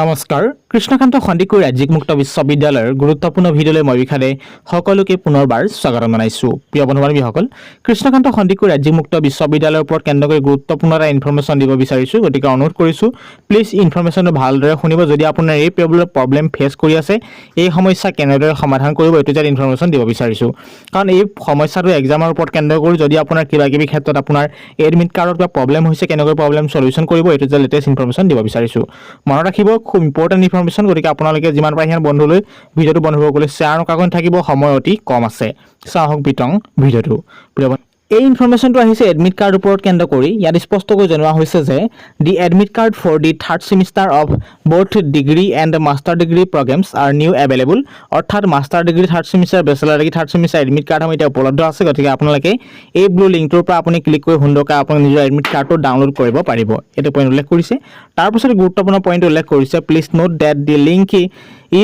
নমস্কাৰ, কৃষ্ণকান্ত সন্দিকৈ ৰাজ্যিক মুক্ত বিশ্ববিদ্যালয়ৰ গুৰুত্বপূৰ্ণ ভিডিঅ'লৈ মই বিশালে সকলোকে পুনৰবাৰ স্বাগতম জনাইছোঁ। প্ৰিয় বন্ধু বান্ধৱীসকল কৃষ্ণকান্ত সন্দিকৈ ৰাজ্যিক মুক্ত বিশ্ববিদ্যালয়ৰ ওপৰত কেন্দ্ৰ কৰি গুৰুত্বপূৰ্ণ এটা ইনফৰ্মেশ্যন দিব বিচাৰিছোঁ, গতিকে অনুৰোধ কৰিছোঁ প্লিজ ইনফৰ্মেশ্যনটো ভালদৰে শুনিব। যদি আপোনাৰ এই প্ৰব্লেম ফেচ কৰি আছে, এই সমস্যা কেনেদৰে সমাধান কৰিব, এইটো যেন ইনফৰ্মেশ্যন দিব বিচাৰিছোঁ। কাৰণ এই সমস্যাটো এক্সামৰ ওপৰত কেন্দ্ৰ কৰি, যদি আপোনাৰ কিবা কিবি ক্ষেত্ৰত আপোনাৰ এডমিট কাৰ্ডত কিবা প্ৰব্লেম হৈছে, কেনেকৈ প্ৰব্লেম চলিউশ্যন কৰিব, এইটো যে লেটেষ্ট ইনফৰ্মেশ্যন দিব বিচাৰিছোঁ। মনত ৰাখিব খুব ইম্পৰ্টেণ্ট ইনফৰ্মেশ্যন গতিকে আপোনালোকে যিমান পাৰে সিমান বন্ধুলৈ ভিডিঅ'টো বন্ধ কৰিবলৈ শ্বেয়াৰ নকৰাকৈ থাকিব সময় অতি কম আছে। চাওঁ আহক বিতং ভিডিঅ'টো। প্ৰিয় এই ইনফৰ্মেশ্যনটো আহিছে এডমিট কাৰ্ড ওপৰত কেন্দ্ৰ কৰি। ইয়াত স্পষ্টকৈ জনোৱা হৈছে যে the admit card for the third semester of both degree and master degree programmes are now available অৰ্থাৎ master degree third semester bachelor degree third semester admit কাৰ্ডসমূহ এতিয়া উপলব্ধ আছে। গতিকে আপোনালোকে এই ব্লু লিংকটোৰ পৰা আপুনি ক্লিক কৰি সুন্দৰকৈ আপুনি নিজৰ এডমিট কাৰ্ডটো ডাউনলোড কৰিব পাৰিব। এইটো পইণ্ট উল্লেখ কৰিছে। তাৰপিছত গুৰুত্বপূৰ্ণ পইণ্ট উল্লেখ কৰিছে। Please note date the link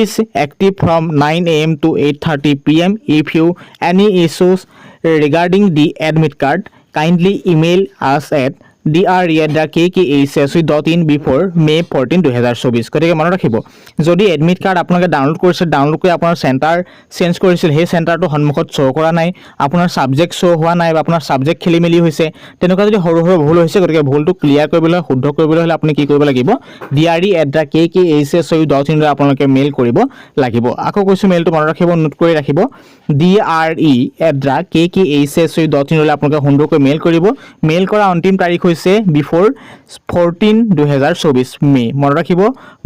is active from 9 am to 8:30 pm if you any issues regarding the admit card kindly email us at dre@kkehsc.in before may 14 2024 গতিকে মনত ৰাখিব, যদি এডমিট কাৰ্ড আপোনালোকে ডাউনলোড কৰিছে ডাউনলোড কৰি আপোনাৰ চেণ্টাৰ চেঞ্জ কৰিছিল, সেই চেণ্টাৰটো সন্মুখত শ্ব' কৰা নাই, আপোনাৰ ছাবজেক্ট শ্ব' হোৱা নাই বা আপোনাৰ ছাবজেক্ট খেলি মেলি হৈছে, তেনেকুৱা যদি সৰু সৰু ভুল হৈছে, গতিকে ভুলটো ক্লিয়াৰ কৰিবলৈ শুদ্ধ কৰিবলৈ হ'লে আপুনি কি কৰিব লাগিব? D R E at the K K H S U dot ইনলৈ আপোনালোকে মেইল কৰিব লাগিব। আকৌ কৈছোঁ মেইলটো মনত ৰাখিব নোট কৰি ৰাখিব। D R E at the K K H S U dot ইনলৈ আপোনালোকে সুন্দৰকৈ মেইল কৰিব। মেইল কৰা অন্তিম তাৰিখ হৈছে বিফ'ৰ ফ'ৰটিন দুহেজাৰ চৌবিছ মে। মনত ৰাখিব,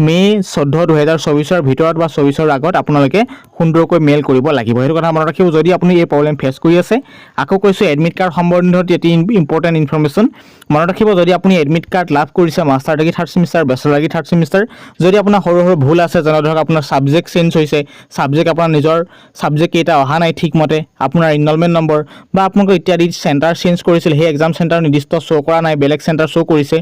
মে' চৈধ্য দুহেজাৰ চৌবিছৰ ভিতৰত বা চৌবিছৰ আগত আপোনালোকে সুন্দৰকৈ মেইল কৰিব লাগিব। সেইটো কথা মনত ৰাখিব, যদি আপুনি এই প্ৰব্লেম ফেচ কৰি আছে, আকৌ কৈছোঁ এডমিট কাৰ্ড সম্বন্ধীয় এটি ইম্পৰ্টেণ্ট ইনফৰ্মেশ্যন মনত ৰাখিব, যদি আপুনি এডমিট কাৰ্ড লাভ কৰিছে master degree third semester bachelor degree third semester যদি আপোনাৰ সৰু সৰু ভুল আছে, যেনে ধৰক আপোনাৰ ছাবজেক্ট চেঞ্জ হৈছে ছাবজেক্ট আপোনাৰ নিজৰ ছাবজেক্ট কেইটা অহা নাই ঠিকমতে, আপোনাৰ ইনৰলমেণ্ট নম্বৰ বা আপোনালোকৰ ইত্যাদি চেণ্টাৰ চেঞ্জ কৰিছিল, সেই এক্সাম চেণ্টাৰ নিৰ্দিষ্ট শ্ব' কৰা নাই বেলেগ চেণ্টাৰ শ্ব' কৰিছে।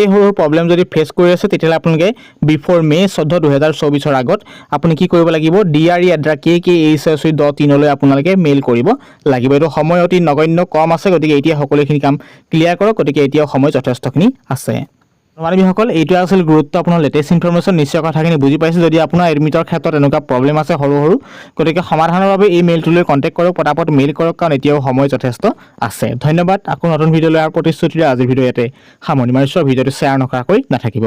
এই সৰু সৰু প্ৰব্লেম যদি ফেচ কৰি আছে, তেতিয়াহ'লে আপোনালোকে বিফ'ৰ মে' চৈধ্য দুহেজাৰ চৌবিছৰ আগত আপুনি কি কৰিব লাগিব? D R E the K K H S E dot ইনলৈ আপোনালোকে মেইল কৰিব লাগিব। এইটো সময় অতি নগণ্য, কম আছে, গতিকে এতিয়া সকলোখিনি কাম ক্লিয়াৰ কৰক, গতিকে এতিয়াও সময় যথেষ্টখিনি আছে। মানৱীসকল এইটোৱে আছিল গুৰুত্বপূৰ্ণ লেটেষ্ট ইনফৰ্মেশ্যন নিশ্চয় কথাখিনি বুজি পাইছে। যদি আপোনাৰ এডমিটৰ ক্ষেত্ৰত এনেকুৱা প্ৰব্লেম আছে সৰু সৰু, গতিকে সমাধানৰ বাবে এই মেইলটোলৈ কণ্টেক্ট কৰক, পটাপট মেইল কৰক, কাৰণ এতিয়াও সময় যথেষ্ট আছে। ধন্যবাদ। আকৌ নতুন ভিডিঅ' লৈ আৰু প্ৰতিশ্ৰুতিৰে আজিৰ ভিডিঅ' ইয়াতে সামৰণি মাৰিছোঁ ভিডিঅ'টো শ্বেয়াৰ নকৰাকৈ নাথাকিব।